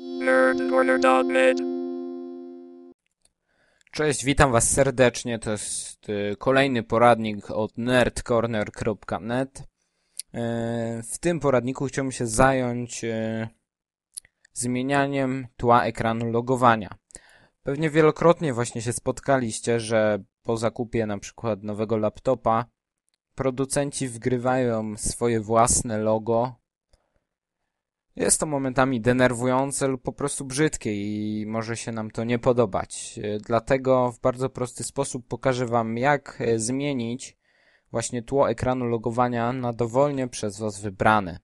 nerdcorner.net Cześć, witam Was serdecznie. To jest y, kolejny poradnik od nerdcorner.net. Y, W tym poradniku chciałbym się zająć y, zmienianiem tła ekranu logowania. Pewnie wielokrotnie właśnie się spotkaliście, że po zakupie na przykład nowego laptopa producenci wgrywają swoje własne logo jest to momentami denerwujące lub po prostu brzydkie i może się nam to nie podobać. E, Dlatego w bardzo prosty sposób pokażę Wam, jak e, zmienić właśnie tło ekranu logowania na dowolnie przez Was wybrane.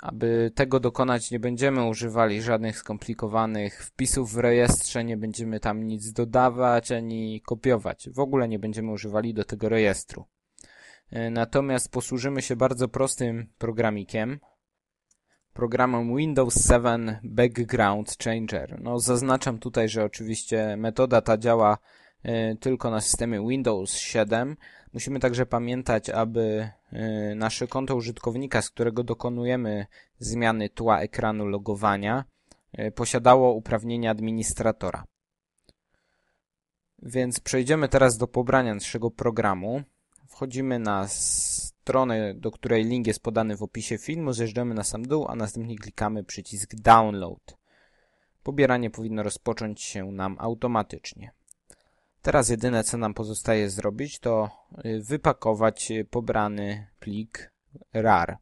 Aby tego dokonać, nie będziemy używali żadnych skomplikowanych wpisów w rejestrze, nie będziemy tam nic dodawać ani kopiować. W ogóle nie będziemy używali do tego rejestru. E, Natomiast posłużymy się bardzo prostym programikiem, programem Windows 7 Background Changer. No, zaznaczam tutaj, że oczywiście metoda ta działa y, tylko na systemie Windows 7. Musimy także pamiętać, aby y, nasze konto użytkownika, z którego dokonujemy zmiany tła ekranu logowania, y, posiadało uprawnienia administratora. Więc przejdziemy teraz do pobrania naszego programu. Wchodzimy na stronę, do której link jest podany w opisie filmu, zjeżdżamy na sam dół, a następnie klikamy przycisk Download. Pobieranie powinno rozpocząć się nam automatycznie. Teraz jedyne co nam pozostaje zrobić to y, wypakować y, pobrany plik RAR.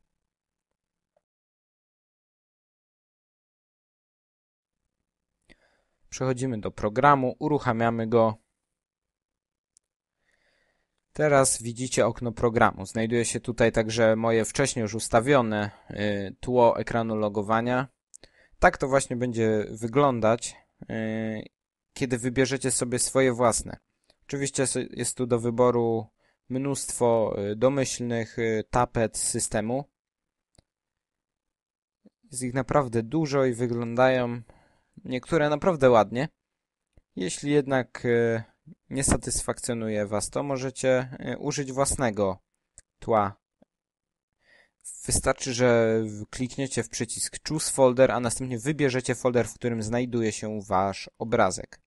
Przechodzimy do programu, uruchamiamy go Teraz widzicie okno programu. Znajduje się tutaj także moje wcześniej już ustawione y, tło ekranu logowania. Tak to właśnie będzie wyglądać, y, kiedy wybierzecie sobie swoje własne. Oczywiście jest tu do wyboru mnóstwo y, domyślnych tapet systemu. Jest ich naprawdę dużo i wyglądają niektóre naprawdę ładnie. Jeśli jednak nie satysfakcjonuje Was to, możecie e, użyć własnego tła. Wystarczy, że klikniecie w przycisk Choose Folder, a następnie wybierzecie folder, w którym znajduje się Wasz obrazek.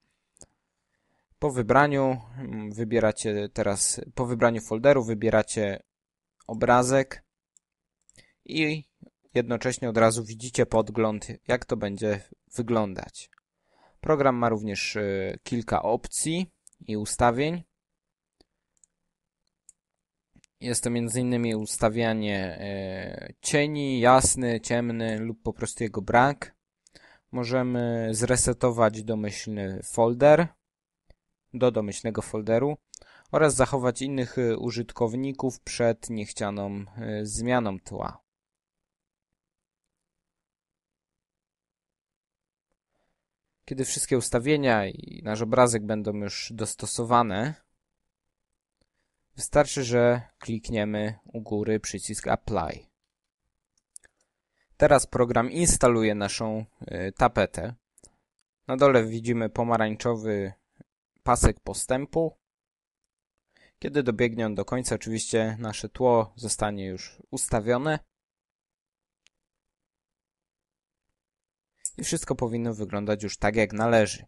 Po wybraniu mm, wybieracie teraz, po wybraniu folderu wybieracie obrazek i jednocześnie od razu widzicie podgląd, jak to będzie wyglądać. Program ma również e, kilka opcji i ustawień. Jest to m.in. ustawianie e, cieni, jasny, ciemny lub po prostu jego brak. Możemy zresetować domyślny folder do domyślnego folderu oraz zachować innych e, użytkowników przed niechcianą e, zmianą tła. Kiedy wszystkie ustawienia i nasz obrazek będą już dostosowane, wystarczy, że klikniemy u góry przycisk Apply. Teraz program instaluje naszą y, tapetę. Na dole widzimy pomarańczowy pasek postępu. Kiedy dobiegnie on do końca, oczywiście nasze tło zostanie już ustawione. I wszystko powinno wyglądać już tak jak należy.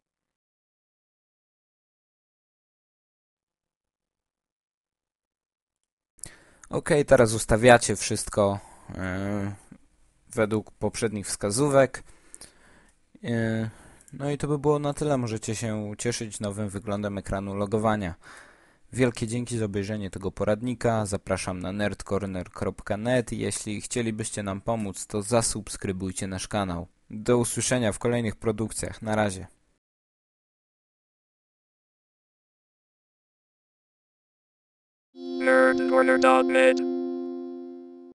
Ok, teraz ustawiacie wszystko yy, według poprzednich wskazówek. Yy, no i to by było na tyle. Możecie się cieszyć nowym wyglądem ekranu logowania. Wielkie dzięki za obejrzenie tego poradnika. Zapraszam na nerdcorner.net. Jeśli chcielibyście nam pomóc, to zasubskrybujcie nasz kanał. Do usłyszenia w kolejnych produkcjach. Na razie. nerdcorner.net